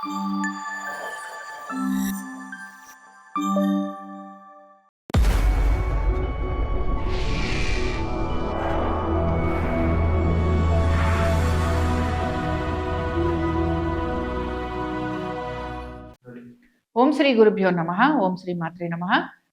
ఓం శ్రీ గురుభ్యో నమ. ఓం శ్రీ మాత్రే నమ.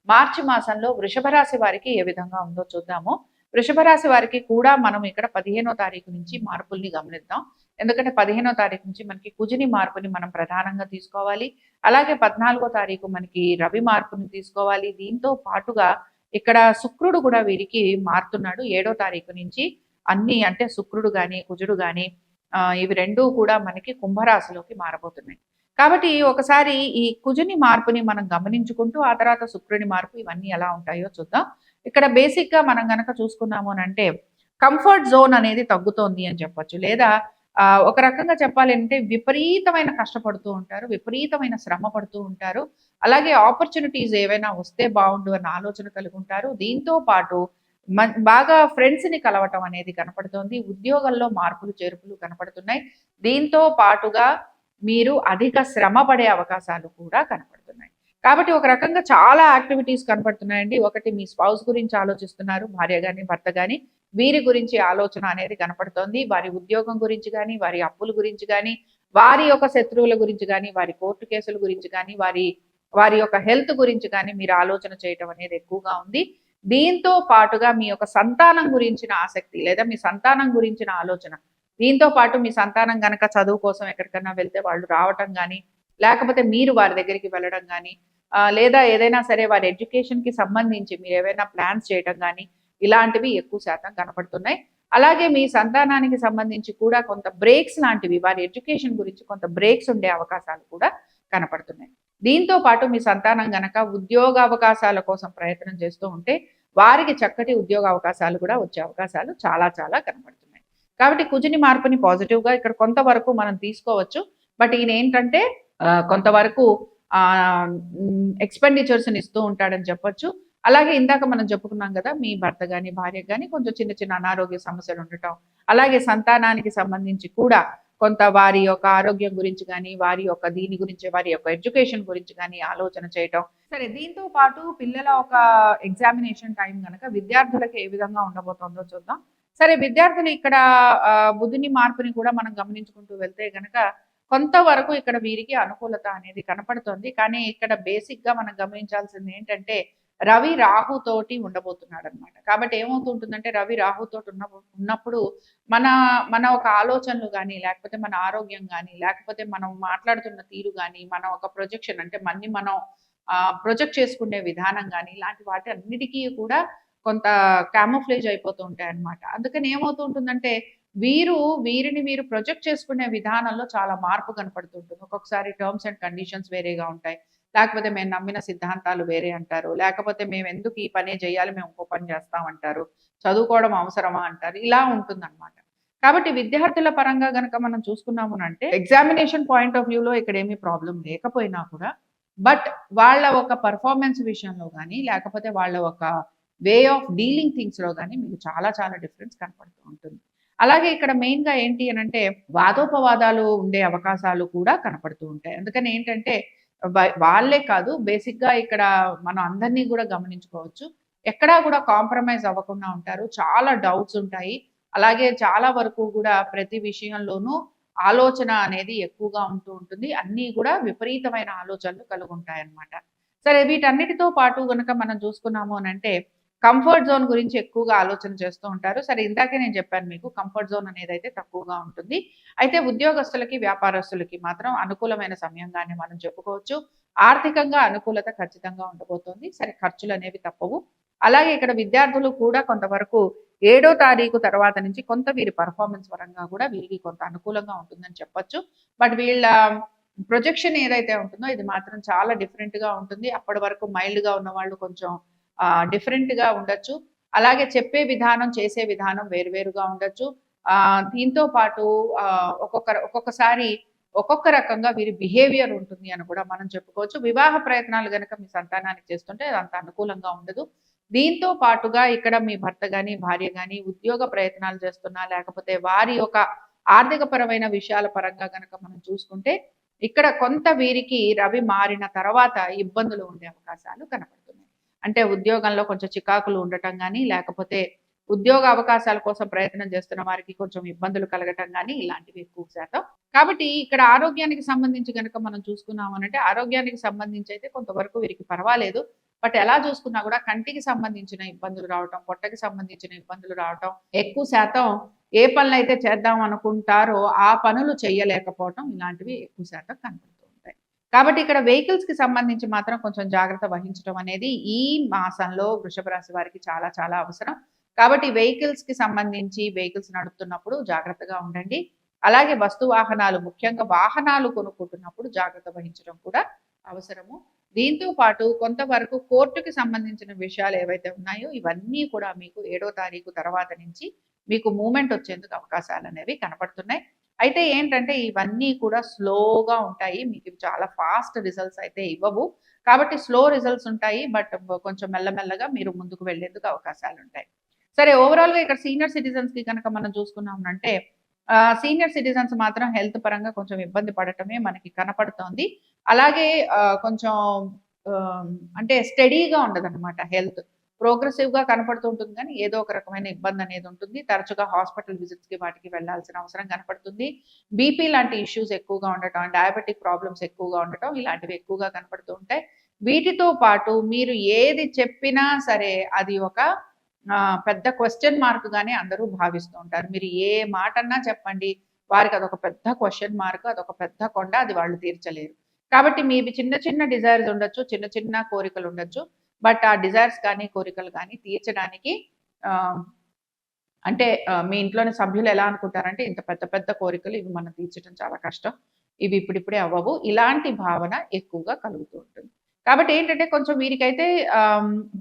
మార్చి మాసంలో వృషభ రాశి వారికి ఏ విధంగా ఉందో చూద్దాము. వృషభ రాశి వారికి కూడా మనం ఇక్కడ పదిహేనో తారీఖు నుంచి మార్పుల్ని గమనిద్దాం. ఎందుకంటే పదిహేనో తారీఖు నుంచి మనకి కుజుని మార్పుని మనం ప్రధానంగా తీసుకోవాలి. అలాగే పద్నాలుగో తారీఖు మనకి రవి మార్పుని తీసుకోవాలి. దీంతో పాటుగా ఇక్కడ శుక్రుడు కూడా వీరికి మారుతున్నాడు. ఏడో తారీఖు నుంచి అన్ని అంటే శుక్రుడు కానీ కుజుడు కానీ ఇవి రెండూ కూడా మనకి కుంభరాశిలోకి మారబోతున్నాయి. కాబట్టి ఒకసారి ఈ కుజుని మార్పుని మనం గమనించుకుంటూ ఆ తర్వాత శుక్రుని మార్పు ఇవన్నీ ఎలా ఉంటాయో చూద్దాం. ఇక్కడ బేసిక్గా మనం గనక చూసుకున్నాము అని అంటే కంఫర్ట్ జోన్ అనేది తగ్గుతోంది అని చెప్పొచ్చు. లేదా ఒక రకంగా చెప్పాలంటే విపరీతమైన కష్టపడుతూ ఉంటారు విపరీతమైన శ్రమ పడుతూ ఉంటారు. అలాగే ఆపర్చునిటీస్ ఏవైనా వస్తే బాగుండు అన్న ఆలోచన కలిగి ఉంటారు దీంతో పాటు బాగా ఫ్రెండ్స్ని కలవటం అనేది కనపడుతోంది. ఉద్యోగంలో మార్పులు చేర్పులు కనపడుతున్నాయి. దీంతో పాటుగా మీరు అధిక శ్రమ పడే అవకాశాలు కూడా కనపడుతున్నాయి. కాబట్టి ఒక రకంగా చాలా యాక్టివిటీస్ కనపడుతున్నాయండి. ఒకటి మీ స్పౌస్ గురించి ఆలోచిస్తున్నారు భార్య కానీ భర్త కానీ వీరి గురించి ఆలోచన అనేది కనపడుతోంది. వారి ఉద్యోగం గురించి కానీ వారి అప్పుల గురించి కానీ వారి యొక్క శత్రువుల గురించి కానీ వారి కోర్టు కేసుల గురించి కానీ వారి వారి యొక్క హెల్త్ గురించి కానీ మీరు ఆలోచన చేయటం అనేది ఎక్కువగా ఉంది. దీంతో పాటుగా మీ యొక్క సంతానం గురించిన ఆసక్తి లేదా మీ సంతానం గురించిన ఆలోచన. దీంతో పాటు మీ సంతానం కనుక చదువు కోసం ఎక్కడికన్నా వెళ్తే వాళ్ళు రావటం కానీ లేకపోతే మీరు వారి దగ్గరికి వెళ్ళడం కానీ లేదా ఏదైనా సరే వారి ఎడ్యుకేషన్కి సంబంధించి మీరు ఏవైనా ప్లాన్స్ చేయడం కానీ ఇలాంటివి ఎక్కువ శాతం కనపడుతున్నాయి. అలాగే మీ సంతానానికి సంబంధించి కూడా కొంత బ్రేక్స్ లాంటివి వారి ఎడ్యుకేషన్ గురించి కొంత బ్రేక్స్ ఉండే అవకాశాలు కూడా కనపడుతున్నాయి. దీంతో పాటు మీ సంతానం గనక ఉద్యోగ అవకాశాల కోసం ప్రయత్నం చేస్తూ ఉంటే వారికి చక్కటి ఉద్యోగ అవకాశాలు కూడా వచ్చే అవకాశాలు చాలా చాలా కనపడుతున్నాయి. కాబట్టి కుజుని మార్పుని పాజిటివ్గా ఇక్కడ కొంతవరకు మనం తీసుకోవచ్చు. బట్ ఈయన ఏంటంటే కొంతవరకు ఎక్స్పెండిచర్స్ని ఇస్తూ ఉంటాడని చెప్పొచ్చు. అలాగే ఇందాక మనం చెప్పుకున్నాం కదా మీ భర్త కానీ భార్య కానీ కొంచెం చిన్న చిన్న అనారోగ్య సమస్యలు ఉండటం. అలాగే సంతానానికి సంబంధించి కూడా కొంత వారి యొక్క ఆరోగ్యం గురించి కానీ వారి యొక్క దీని గురించి వారి యొక్క ఎడ్యుకేషన్ గురించి కానీ ఆలోచన చేయటం. సరే దీంతో పాటు పిల్లల ఒక ఎగ్జామినేషన్ టైం కనుక విద్యార్థులకు ఏ విధంగా ఉండబోతుందో చూద్దాం. సరే విద్యార్థులు ఇక్కడ బుద్ధిని మార్పుని కూడా మనం గమనించుకుంటూ వెళ్తే గనక కొంతవరకు ఇక్కడ వీరికి అనుకూలత అనేది కనపడుతుంది. కానీ ఇక్కడ బేసిక్గా మనం గమనించాల్సింది ఏంటంటే రవి రాహుతోటి ఉండబోతున్నాడు అనమాట కాబట్టి ఏమవుతుంటుందంటే రవి రాహుతోటి ఉన్న ఉన్నప్పుడు మన మన ఒక ఆలోచనలు కానీ లేకపోతే మన ఆరోగ్యం కానీ లేకపోతే మనం మాట్లాడుతున్న తీరు కానీ మన ఒక ప్రొజెక్షన్ అంటే మన్ని మనం ప్రొజెక్ట్ చేసుకునే విధానం కానీ ఇలాంటి వాటి అన్నిటికీ కూడా కొంత క్యామోఫ్లేజ్ అయిపోతూ ఉంటాయి అనమాట అందుకని ఏమవుతూ ఉంటుందంటే వీరు వీరిని వీరు ప్రొజెక్ట్ చేసుకునే విధానంలో చాలా మార్పు కనపడుతుంటుంది. ఒక్కొక్కసారి టర్మ్స్ అండ్ కండిషన్స్ వేరేగా ఉంటాయి. లేకపోతే మేము నమ్మిన సిద్ధాంతాలు వేరే అంటారు. లేకపోతే మేము ఎందుకు ఈ పనే చేయాలి మేము ఇంకో పని చేస్తామంటారు చదువుకోవడం అవసరమా అంటారు. ఇలా ఉంటుందన్నమాట. కాబట్టి విద్యార్థుల పరంగా గనక మనం చూసుకున్నాము అంటే ఎగ్జామినేషన్ పాయింట్ ఆఫ్ వ్యూలో ఇక్కడ ఏమీ ప్రాబ్లం లేకపోయినా కూడా బట్ వాళ్ళ ఒక పర్ఫార్మెన్స్ విషయంలో కానీ లేకపోతే వాళ్ళ ఒక వే ఆఫ్ డీలింగ్ థింగ్స్లో కానీ మీకు చాలా చాలా డిఫరెన్స్ కనపడుతూ ఉంటుంది. అలాగే ఇక్కడ మెయిన్గా ఏంటి అని అంటే వాదోపవాదాలు ఉండే అవకాశాలు కూడా కనపడుతూ ఉంటాయి. అందుకని ఏంటంటే వాళ్ళే కాదు బేసిక్గా ఇక్కడ మనం అందరినీ కూడా గమనించుకోవచ్చు. ఎక్కడా కూడా కాంప్రమైజ్ అవ్వకుండా ఉంటారు. చాలా డౌట్స్ ఉంటాయి. అలాగే చాలా వరకు కూడా ప్రతి విషయంలోనూ ఆలోచన అనేది ఎక్కువగా ఉంటూ ఉంటుంది. అన్నీ కూడా విపరీతమైన ఆలోచనలు కలుగుంటాయి ఉంటాయి అన్నమాట సరే వీటన్నిటితో పాటు కనుక మనం చూసుకున్నాము అని అంటే కంఫర్ట్ జోన్ గురించి ఎక్కువగా ఆలోచన చేస్తూ ఉంటారు. సరే ఇందాకే నేను చెప్పాను మీకు కంఫర్ట్ జోన్ అనేది అయితే తక్కువగా ఉంటుంది. అయితే ఉద్యోగస్తులకి వ్యాపారస్తులకి మాత్రం అనుకూలమైన సమయంగానే మనం చెప్పుకోవచ్చు. ఆర్థికంగా అనుకూలత ఖచ్చితంగా ఉండబోతోంది. సరే ఖర్చులు అనేవి తప్పవు. అలాగే ఇక్కడ విద్యార్థులు కూడా కొంతవరకు ఏడో తారీఖు తర్వాత నుంచి కొంత వీరి పర్ఫార్మెన్స్ పరంగా కూడా వీరికి కొంత అనుకూలంగా ఉంటుందని చెప్పొచ్చు. బట్ వీళ్ళ ప్రొజెక్షన్ ఏదైతే ఉంటుందో ఇది మాత్రం చాలా డిఫరెంట్గా ఉంటుంది. అప్పటి వరకు మైల్డ్గా ఉన్న వాళ్ళు కొంచెం డిఫరెంట్గా ఉండొచ్చు. అలాగే చెప్పే విధానం చేసే విధానం వేరువేరుగా ఉండొచ్చు. దీంతో పాటు ఒక్కొక్క ఒక్కొక్కసారి ఒక్కొక్క రకంగా వీరి బిహేవియర్ ఉంటుంది అని కూడా మనం చెప్పుకోవచ్చు. వివాహ ప్రయత్నాలు కనుక మీ సంతానానికి చేస్తుంటే అంత అనుకూలంగా ఉండదు. దీంతో పాటుగా ఇక్కడ మీ భర్త కానీ భార్య కానీ ఉద్యోగ ప్రయత్నాలు చేస్తున్నా లేకపోతే వారి యొక్క ఆర్థిక పరమైన విషయాల పరంగా కనుక మనం చూసుకుంటే ఇక్కడ కొంత వీరికి రవి మారిన తర్వాత ఇబ్బందులు ఉండే అవకాశాలు కనపడతాయి. అంటే ఉద్యోగంలో కొంచెం చికాకులు ఉండటం కానీ లేకపోతే ఉద్యోగ అవకాశాల కోసం ప్రయత్నం చేస్తున్న వారికి కొంచెం ఇబ్బందులు కలగటం కానీ ఇలాంటివి ఎక్కువ శాతం. కాబట్టి ఇక్కడ ఆరోగ్యానికి సంబంధించి కనుక మనం చూసుకున్నాం అంటే ఆరోగ్యానికి సంబంధించి అయితే కొంతవరకు వీరికి పర్వాలేదు. బట్ ఎలా చూసుకున్నా కూడా కంటికి సంబంధించిన ఇబ్బందులు రావటం పొట్టకి సంబంధించిన ఇబ్బందులు రావటం ఎక్కువ శాతం ఏ పనులు అయితే చేద్దాం అనుకుంటారో ఆ పనులు చేయలేకపోవటం ఇలాంటివి ఎక్కువ శాతం కనపడుతూ కాబట్టి ఇక్కడ వెహికల్స్కి సంబంధించి మాత్రం కొంచెం జాగ్రత్త వహించడం అనేది ఈ మాసంలో వృషభ రాశి వారికి చాలా చాలా అవసరం. కాబట్టి వెహికల్స్కి సంబంధించి వెహికల్స్ నడుపుతున్నప్పుడు జాగ్రత్తగా ఉండండి. అలాగే వస్తు వాహనాలు ముఖ్యంగా వాహనాలు కొనుక్కుంటున్నప్పుడు జాగ్రత్త వహించడం కూడా అవసరము. దీంతో పాటు కొంతవరకు కోర్టుకి సంబంధించిన విషయాలు ఏవైతే ఉన్నాయో ఇవన్నీ కూడా మీకు ఏడో తారీఖు తర్వాత నుంచి మీకు మూమెంట్ వచ్చేందుకు అవకాశాలు అనేవి కనపడుతున్నాయి. అయితే ఏంటంటే ఇవన్నీ కూడా స్లోగా ఉంటాయి. మీకు చాలా ఫాస్ట్ రిజల్ట్స్ అయితే ఇవ్వవు. కాబట్టి స్లో రిజల్ట్స్ ఉంటాయి. బట్ కొంచెం మెల్లమెల్లగా మీరు ముందుకు వెళ్ళేందుకు అవకాశాలు ఉంటాయి. సరే ఓవరాల్గా ఇక్కడ సీనియర్ సిటిజన్స్కి కనుక మనం చూసుకున్నామంటే సీనియర్ సిటిజన్స్ మాత్రం హెల్త్ పరంగా కొంచెం ఇబ్బంది పడటమే మనకి కనపడుతోంది. అలాగే కొంచెం అంటే స్టడీగా ఉండదు అనమాట హెల్త్. ప్రోగ్రెసివ్గా కనపడుతుంటుంది ఉంటుంది కానీ ఏదో ఒక రకమైన ఇబ్బంది అనేది ఉంటుంది. తరచుగా హాస్పిటల్ విజిట్స్కి వాటికి వెళ్ళాల్సిన అవసరం కనపడుతుంది. బీపీ లాంటి ఇష్యూస్ ఎక్కువగా ఉండటం డయాబెటిక్ ప్రాబ్లమ్స్ ఎక్కువగా ఉండటం ఇలాంటివి ఎక్కువగా కనపడుతూ ఉంటాయి. వీటితో పాటు మీరు ఏది చెప్పినా సరే అది ఒక పెద్ద క్వశ్చన్ మార్క్ గానే అందరూ భావిస్తూ ఉంటారు. మీరు ఏ మాట అన్నా చెప్పండి వారికి అదొక పెద్ద క్వశ్చన్ మార్క్ అదొక పెద్ద కొండ అది వాళ్ళు తీర్చలేరు. కాబట్టి మీ చిన్న చిన్న డిజైర్స్ ఉండొచ్చు చిన్న చిన్న కోరికలు ఉండొచ్చు. బట్ ఆ డిజైర్స్ కానీ కోరికలు కానీ తీర్చడానికి అంటే మీ ఇంట్లోని సభ్యులు ఎలా అనుకుంటారంటే ఇంత పెద్ద పెద్ద కోరికలు ఇవి మనం తీర్చడం చాలా కష్టం. ఇవి ఇప్పుడిప్పుడే అవ్వవు. ఇలాంటి భావన ఎక్కువగా కలుగుతూ ఉంటుంది. కాబట్టి ఏంటంటే కొంచెం వీరికైతే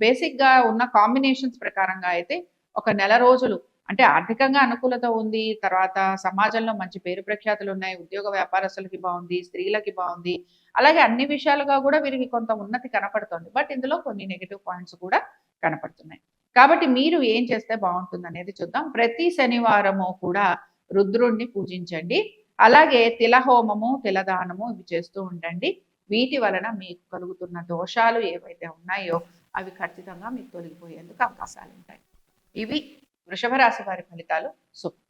బేసిక్గా ఉన్న కాంబినేషన్స్ ప్రకారంగా అయితే ఒక నెల రోజులు అంటే ఆర్థికంగా అనుకూలత ఉంది తర్వాత సమాజంలో మంచి పేరు ప్రఖ్యాతులు ఉన్నాయి ఉద్యోగ వ్యాపారస్తులకి బాగుంది స్త్రీలకి బాగుంది. అలాగే అన్ని విషయాలుగా కూడా వీరికి కొంత ఉన్నతి కనపడుతుంది. బట్ ఇందులో కొన్ని నెగిటివ్ పాయింట్స్ కూడా కనపడుతున్నాయి. కాబట్టి మీరు ఏం చేస్తే బాగుంటుంది అనేది చూద్దాం. ప్రతి శనివారము కూడా రుద్రుణ్ణి పూజించండి. అలాగే తిలహోమము తిలదానము ఇవి చేస్తూ ఉండండి. వీటి వలన మీకు కలుగుతున్న దోషాలు ఏవైతే ఉన్నాయో అవి ఖచ్చితంగా మీకు తొలగిపోయేందుకు అవకాశాలు ఉంటాయి ఇవి వృషభ రాశి వారి ఫలితాలు శుభం